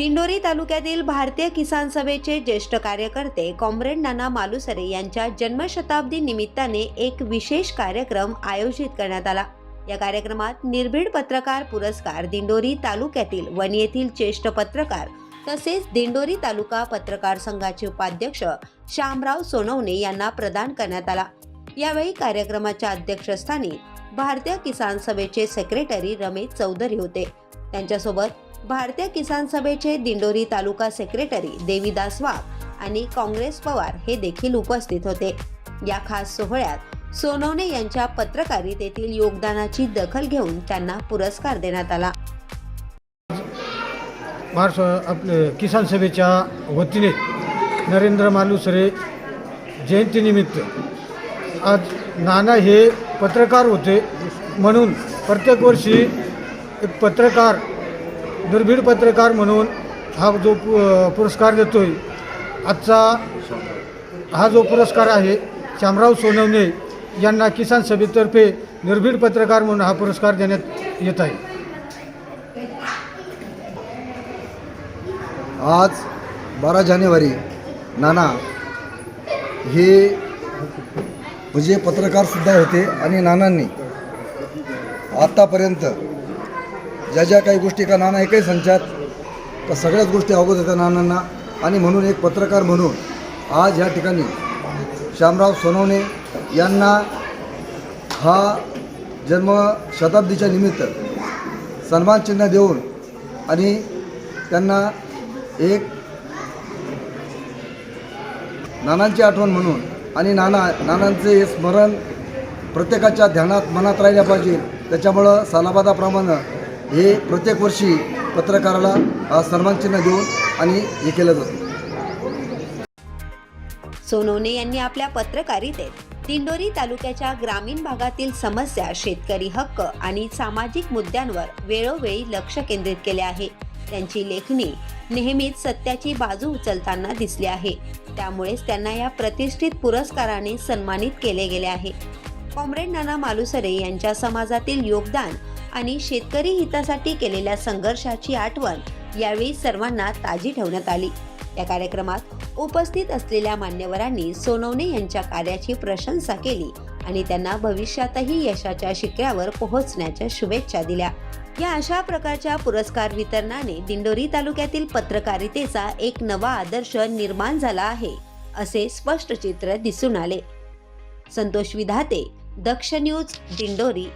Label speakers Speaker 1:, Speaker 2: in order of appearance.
Speaker 1: दिंडोरी तालुक्यातील भारतीय किसान सभेचे ज्येष्ठ कार्यकर्ते कॉम्रेड नाना मालुसरे यांच्या जन्मशताब्दी निमित्ताने एक विशेष कार्यक्रम आयोजित करण्यात आला. या कार्यक्रमात निर्भीड पत्रकार पुरस्कार दिंडोरी तालुक्यातील वन येथील ज्येष्ठ पत्रकार तसेच दिंडोरी तालुका पत्रकार संघाचे उपाध्यक्ष श्यामराव सोनवणे यांना प्रदान करण्यात आला. यावेळी कार्यक्रमाच्या अध्यक्षस्थानी भारतीय किसान सभेचे सेक्रेटरी रमेश चौधरी होते. त्यांच्यासोबत भारतीय किसान सभेचे दिंडोरी तालुका सेक्रेटरी देवीदास वाघ आणि काँग्रेस पवार हे देखील उपस्थित होते. या खास सोहळ्यात सोनवणे यांच्या पत्रकारितेतील योगदानाची दखल घेऊन त्यांना पुरस्कार देण्यात आला.
Speaker 2: आपले किसान सभेच्या वतीने नरेंद्र मालुसरे जयंतीनिमित्त आज नाना हे पत्रकार होते म्हणून प्रत्येक वर्षी एक पत्रकार निर्भीड पत्रकार म्हणून हा जो पु- पुरस्कार देतो आहे आजचा हा जो पुरस्कार आहे श्यामराव सोनवणे यांना किसान सभेतर्फे निर्भीड पत्रकार म्हणून हा पुरस्कार देण्यात येत आहे.
Speaker 3: आज बारा जानेवारी नाना हे म्हणजे पत्रकारसुद्धा होते आणि नानांनी आत्तापर्यंत ज्या ज्या काही गोष्टी का नाना एकही संचात त्या सगळ्याच गोष्टी अवगत होत्या नानांना. आणि म्हणून एक पत्रकार म्हणून आज ह्या ठिकाणी श्यामराव सोनवणे यांना हा जन्म शताब्दीच्या निमित्त सन्मान चिन्ह देऊन आणि त्यांना एक नानांची आठवण म्हणून आणि नाना नानांचे हे स्मरण प्रत्येकाच्या ध्यानात मनात राहिल्या पाहिजे. त्याच्यामुळं सालाबादाप्रमाणे हे प्रत्येक वर्षी पत्रकाराला सन्मानचिन्ह देऊन आणि हे केलं जातं.
Speaker 1: सोनवणे यांनी आपल्या पत्रकारितेत दिंडोरी तालुक्याच्या ग्रामीण भागातील समस्या शेतकरी हक्क आणि सामाजिक मुद्द्यांवर वेळोवेळी लक्ष केंद्रित केले आहे. त्यांची लेखणी नेहमीच सत्याची बाजू उचलताना दिसली आहे. त्यामुळेच त्यांना या प्रतिष्ठित पुरस्काराने सन्मानित केले गेले आहे. कॉम्रेड नाना मालुसरे यांच्या समाजातील योगदान आणि शेतकरी हितासाठी केलेल्या संघर्षाची आठवण यावेळी सर्वांना ताजी ठेवण्यात आली. या कार्यक्रमात उपस्थित असलेल्या मान्यवरांनी सोनवणे यांच्या कार्याची प्रशंसा केली आणि त्यांना भविष्यातही यशाच्या शिखरावर पोहोचण्याच्या शुभेच्छा दिल्या. या अशा प्रकारच्या पुरस्कार वितरणाने दिंडोरी तालुक्यातील पत्रकारितेचा एक नवा आदर्श निर्माण झाला आहे असे स्पष्ट चित्र दिसून आले. संतोष विधाते दक्ष न्यूज दिंडोरी.